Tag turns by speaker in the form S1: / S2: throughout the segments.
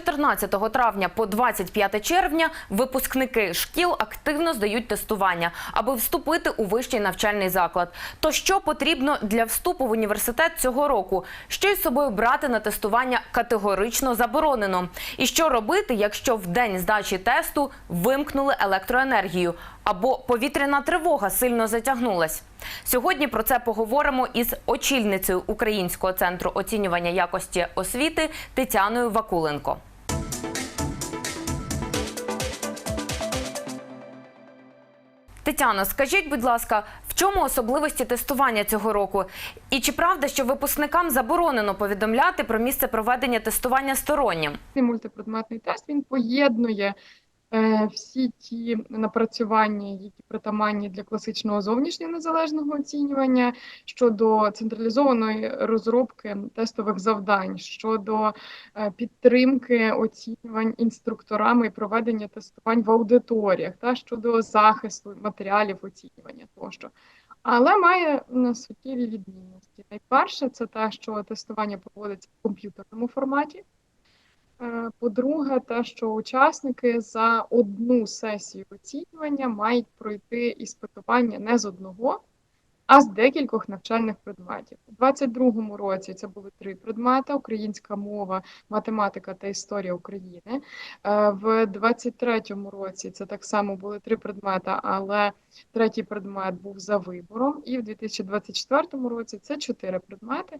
S1: 14 травня по 25 червня випускники шкіл активно здають тестування, аби вступити у вищий навчальний заклад. То що потрібно для вступу в університет цього року? Що із собою брати на тестування категорично заборонено? І що робити, якщо в день здачі тесту вимкнули електроенергію або повітряна тривога сильно затягнулась? Сьогодні про це поговоримо із очільницею Українського центру оцінювання якості освіти Тетяною Вакуленко. Тетяно, скажіть, будь ласка, в чому особливості тестування цього року? І чи правда, що випускникам заборонено повідомляти про місце проведення тестування стороннім?
S2: Мультипредметний тест він поєднує всі ті напрацювання, які притаманні для класичного зовнішнього незалежного оцінювання щодо централізованої розробки тестових завдань, щодо е, підтримки оцінювань інструкторами і проведення тестувань в аудиторіях, та щодо захисту матеріалів оцінювання тощо. Але має м, суттєві відмінності. Найперше, це те, що тестування проводиться в комп'ютерному форматі. Е, По-друге, те, що учасники за одну сесію оцінювання мають пройти іспитування не з одного, а з декількох навчальних предметів. У 2022 році це були три предмети: українська мова, математика та історія України. Е, В 2023 році це так само були три предмети, але третій предмет був за вибором. І в 2024 році це чотири предмети: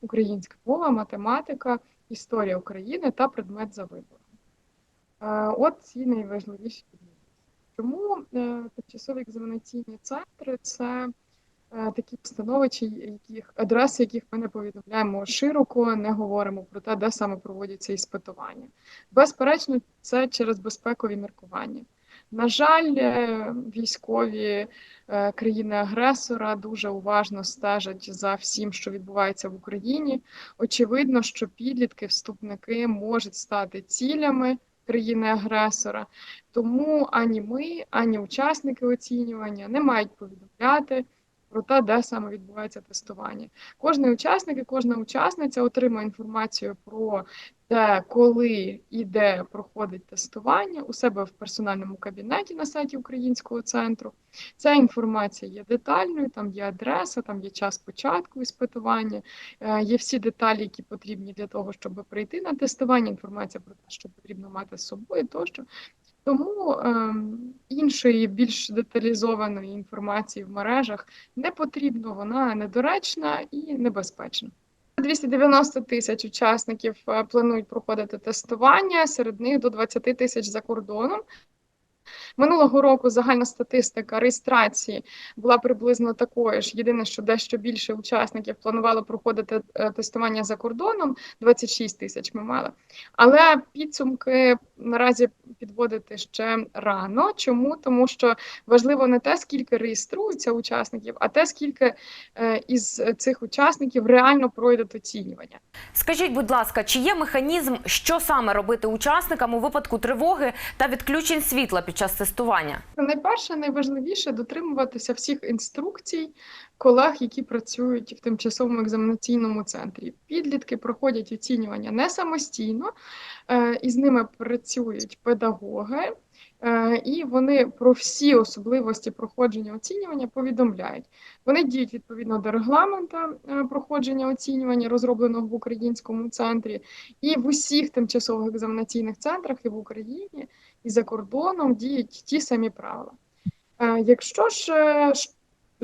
S2: українська мова, математика, історія України та предмет за вибором. Е, От ці найважливіші відмінності. Чому е, тимчасові екзаменаційні центри це е, такі установи, яких адреси, яких ми не повідомляємо широко, не говоримо про те, де саме проводяться іспитування. Безперечно, це через безпекові міркування. На жаль, е, військові е, країни-агресора дуже уважно стежать за всім, що відбувається в Україні. Очевидно, що підлітки, вступники можуть стати цілями країни-агресора, тому ані ми, ані учасники оцінювання не мають повідомляти про те, де саме відбувається тестування. Кожний учасник і кожна учасниця отримує інформацію про те, коли і де проходить тестування у себе в персональному кабінеті на сайті Українського центру. Ця інформація є детальною, там є адреса, там є час початку іспитування, е, є всі деталі, які потрібні для того, щоб прийти на тестування, інформація про те, що потрібно мати з собою тощо. Тому ем, іншої більш деталізованої інформації в мережах не потрібно, вона недоречна і небезпечна. 290 тисяч учасників е, планують проходити тестування, серед них до 20 тисяч за кордоном. Минулого року загальна статистика реєстрації була приблизно такою ж. Єдине, що дещо більше учасників планувало проходити е, тестування за кордоном 26 тисяч ми мали. Але підсумки наразі підводити ще рано. Чому? Тому що важливо не те, скільки реєструються учасників, а те, скільки е, із цих учасників реально пройдуть оцінювання.
S1: Скажіть, будь ласка, чи є механізм, що саме робити учасникам у випадку тривоги та відключень світла під час тестування?
S2: Найперше, найважливіше дотримуватися всіх інструкцій колег, які працюють в тимчасовому екзаменаційному центрі. Підлітки проходять оцінювання не самостійно, е, і з ними працюють педагоги. Е, І вони про всі особливості проходження оцінювання повідомляють. Вони діють відповідно до регламента е, проходження оцінювання, розробленого в українському центрі, і в усіх тимчасових екзаменаційних центрах і в Україні, і за кордоном діють ті самі правила. Е, Якщо ж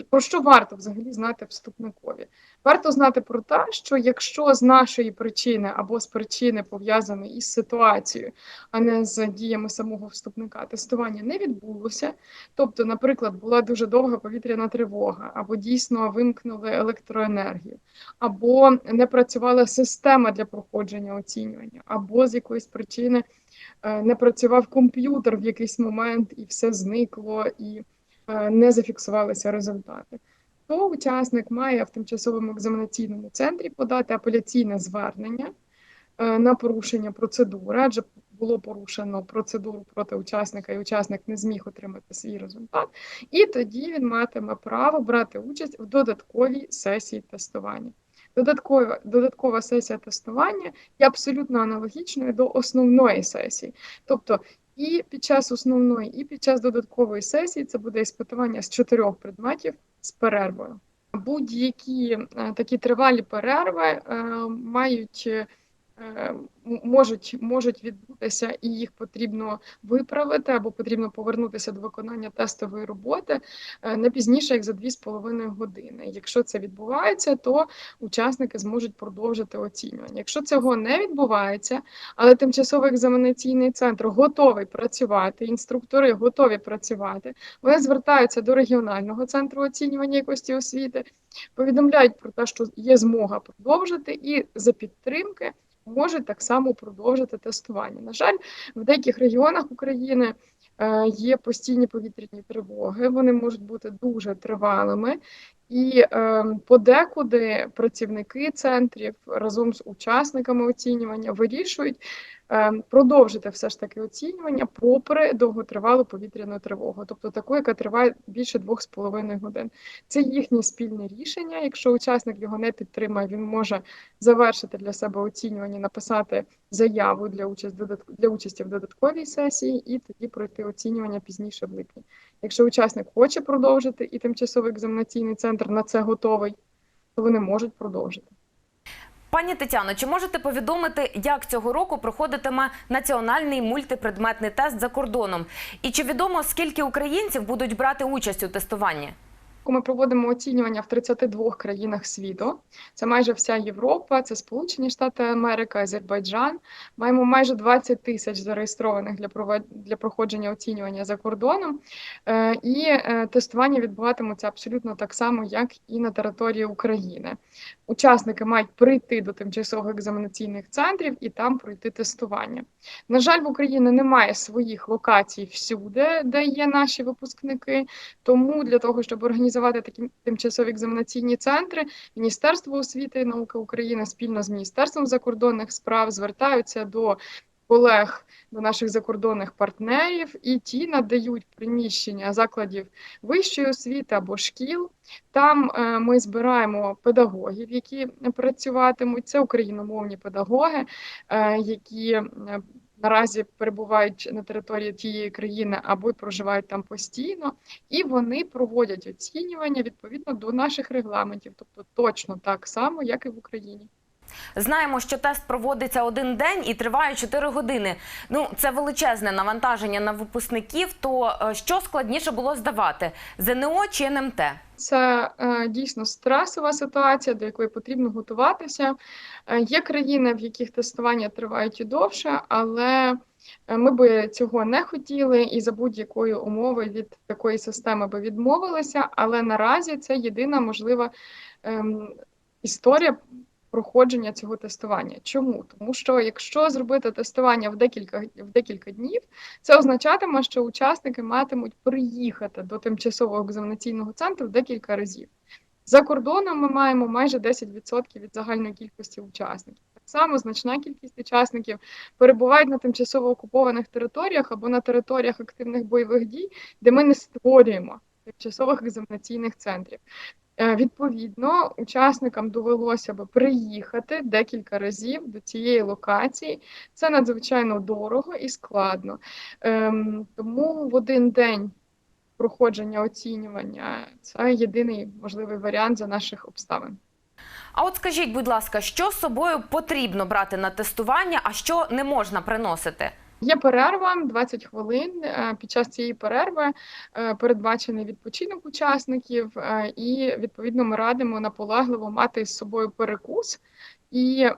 S2: про що варто взагалі знати вступникові? Варто знати про те, що якщо з нашої причини або з причини пов'язаної із ситуацією, а не з діями самого вступника, тестування не відбулося, тобто, наприклад, була дуже довга повітряна тривога, або дійсно вимкнули електроенергію, або не працювала система для проходження оцінювання, або з якоїсь причини е, не працював комп'ютер в якийсь момент і все зникло, і не зафіксувалися результати. То учасник має в тимчасовому екзаменаційному центрі подати апеляційне звернення е, на порушення процедури, адже було порушено процедуру проти учасника, і учасник не зміг отримати свій результат. І тоді він матиме право брати участь в додатковій сесії тестування. додаткова, додаткова сесія тестування є абсолютно аналогічною до основної сесії. Тобто і під час основної, і під час додаткової сесії це буде іспитування з чотирьох предметів з перервою. Будь-які е, такі тривалі перерви е, мають. Е, м- Можуть, можуть відбутися, і їх потрібно виправити або потрібно повернутися до виконання тестової роботи е, не пізніше як за 2,5 години. Якщо це відбувається, то учасники зможуть продовжити оцінювання. Якщо цього не відбувається, але тимчасовий екзаменаційний центр готовий працювати, інструктори готові працювати, вони звертаються до регіонального центру оцінювання якості освіти, повідомляють про те, що є змога продовжити, і за підтримки можуть так само продовжити тестування. На жаль, в деяких регіонах України е, є постійні повітряні тривоги, вони можуть бути дуже тривалими. І е, подекуди працівники центрів разом з учасниками оцінювання вирішують е, продовжити все ж таки оцінювання попри довготривалу повітряну тривогу, тобто таку, яка триває більше двох з половиною годин. Це їхнє спільне рішення. Якщо учасник його не підтримає, він може завершити для себе оцінювання, написати заяву для участі для участі в додатковій сесії і тоді пройти оцінювання пізніше в липні. Якщо учасник хоче продовжити і тимчасовий екзаменаційний центр на це готовий, то вони можуть продовжити.
S1: Пані Тетяно, чи можете повідомити, як цього року проходитиме національний мультипредметний тест за кордоном? І чи відомо, скільки українців будуть брати участь у тестуванні?
S2: Ми проводимо оцінювання в 32 країнах світу. Це майже вся Європа, це Сполучені Штати Америки, Азербайджан. Маємо майже 20 тисяч зареєстрованих для для проходження оцінювання за кордоном. Е, І е, тестування відбуватимуться абсолютно так само, як і на території України. Учасники мають прийти до тимчасових екзаменаційних центрів і там пройти тестування. На жаль, в Україні немає своїх локацій всюди, де є наші випускники. Тому для того, щоб організувати такі тимчасові екзаменаційні центри, Міністерство освіти і науки України спільно з Міністерством закордонних справ звертаються до колег, до наших закордонних партнерів, і ті надають приміщення закладів вищої освіти або шкіл. Там е, ми збираємо педагогів, які працюватимуть. Це україномовні педагоги, е, які е, наразі перебувають на території тієї країни або проживають там постійно, і вони проводять оцінювання відповідно до наших регламентів, тобто точно так само, як і в Україні.
S1: Знаємо, що тест проводиться один день і триває 4 години. Ну, це величезне навантаження на випускників. То е, що складніше було здавати ЗНО чи НМТ?
S2: Це е, дійсно стресова ситуація, до якої потрібно готуватися. Е, є країни, в яких тестування тривають і довше, але ми би цього не хотіли і за будь-якої умови від такої системи би відмовилися. Але наразі це єдина можлива ем, історія проходження цього тестування. Чому? Тому що якщо зробити тестування в декілька в декілька днів, це означатиме, що учасники матимуть приїхати до тимчасового екзаменаційного центру декілька разів. За кордоном ми маємо майже 10% від загальної кількості учасників. Так само значна кількість учасників перебувають на тимчасово окупованих територіях або на територіях активних бойових дій, де ми не створюємо тимчасових екзаменаційних центрів. Е, Відповідно, учасникам довелося би приїхати декілька разів до цієї локації. Це надзвичайно дорого і складно. Ем, Тому в один день проходження оцінювання це єдиний можливий варіант за наших обставин.
S1: А от скажіть, будь ласка, що з собою потрібно брати на тестування, а що не можна приносити?
S2: Є перерва 20 хвилин. Е, Під час цієї перерви е, передбачений відпочинок учасників, е, і відповідно ми радимо наполегливо мати з собою перекус і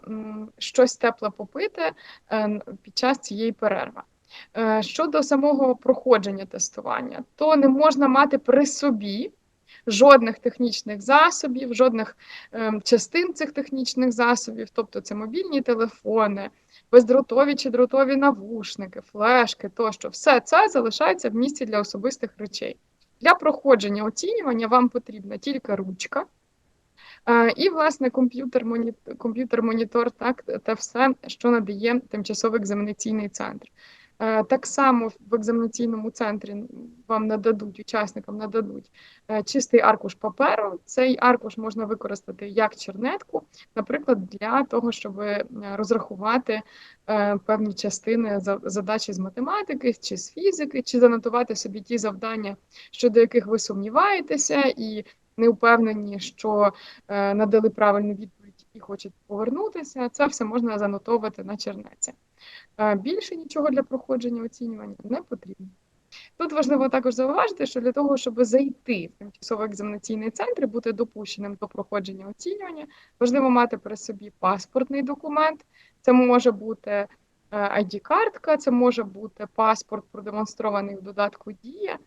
S2: щось тепле попити е, під час цієї перерви. Е, Щодо самого проходження тестування, то не можна мати при собі жодних технічних засобів, жодних ем, частин цих технічних засобів, тобто це мобільні телефони, бездротові чи дротові навушники, флешки тощо, все це залишається в місці для особистих речей. Для проходження оцінювання вам потрібна тільки ручка. е, І, власне, комп'ютер, моні- комп'ютер, монітор, так, та все, що надає тимчасовий екзаменаційний центр. Так само в екзаменаційному центрі вам нададуть, учасникам нададуть е, чистий аркуш паперу. Цей аркуш можна використати як чернетку, наприклад, для того, щоб е, розрахувати е, певні частини задачі з математики чи з фізики, чи занотувати собі ті завдання, щодо яких ви сумніваєтеся, і не впевнені, що надали правильну відповідь і хочете повернутися. Це все можна занотовувати на чернеці. Е, Більше нічого для проходження оцінювання не потрібно. Тут важливо також зауважити, що для того, щоб зайти в тимчасовий екзаменаційний центр і бути допущеним до проходження оцінювання, важливо мати при собі паспортний документ. Це може бути е, ID-картка, це може бути паспорт, продемонстрований в додатку Дія.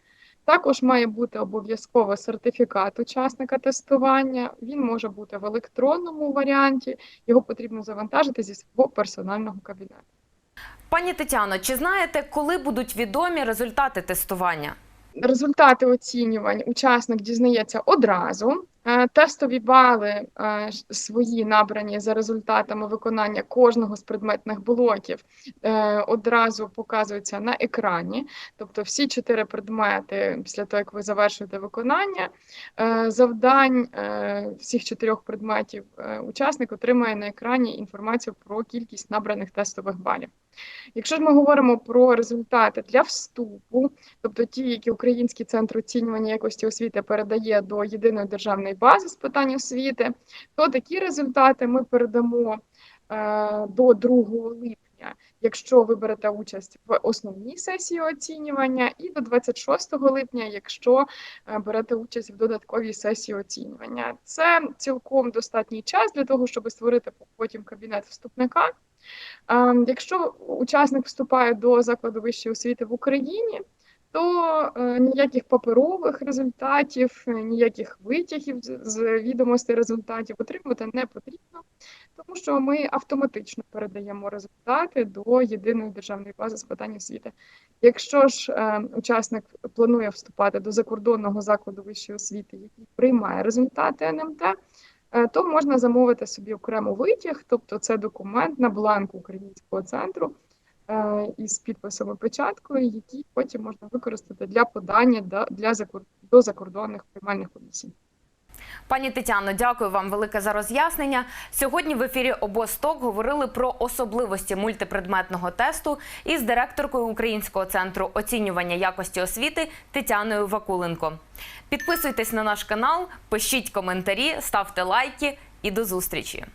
S2: Також має бути обов'язково сертифікат учасника тестування. Він може бути в електронному варіанті. Його потрібно завантажити зі свого персонального кабінету.
S1: Пані Тетяно, чи знаєте, коли будуть відомі результати тестування?
S2: Результати оцінювань учасник дізнається одразу. Е, Тестові бали е, свої набрані за результатами виконання кожного з предметних блоків е, одразу показуються на екрані. Тобто всі чотири предмети, після того, як ви завершуєте виконання, завдань всіх чотирьох предметів учасник отримає на екрані інформацію про кількість набраних тестових балів. Якщо ж ми говоримо про результати для вступу, тобто ті, які Український центр оцінювання якості освіти передає до єдиної державної бази з питань освіти, то такі результати ми передамо е, до 2 липня, якщо ви берете участь в основній сесії оцінювання, і до 26 липня, якщо е, берете участь в додатковій сесії оцінювання. Це цілком достатній час для того, щоб створити потім кабінет вступника. Е, Якщо учасник вступає до закладу вищої освіти в Україні, то е, ніяких паперових результатів, е, ніяких витягів з- відомостей результатів отримувати не потрібно, тому що ми автоматично передаємо результати до єдиної державної бази з питань освіти. Якщо ж е, учасник планує вступати до закордонного закладу вищої освіти, який приймає результати НМТ, то можна замовити собі окремо витяг, тобто це документ на бланку українського центру із підписом і печаткою, які потім можна використати для подання до, для до закордонних приймальних комісій.
S1: Пані Тетяно, дякую вам велике за роз'яснення. Сьогодні в ефірі Обосток говорили про особливості мультипредметного тесту із директоркою Українського центру оцінювання якості освіти Тетяною Вакуленко. Підписуйтесь на наш канал, пишіть коментарі, ставте лайки і до зустрічі.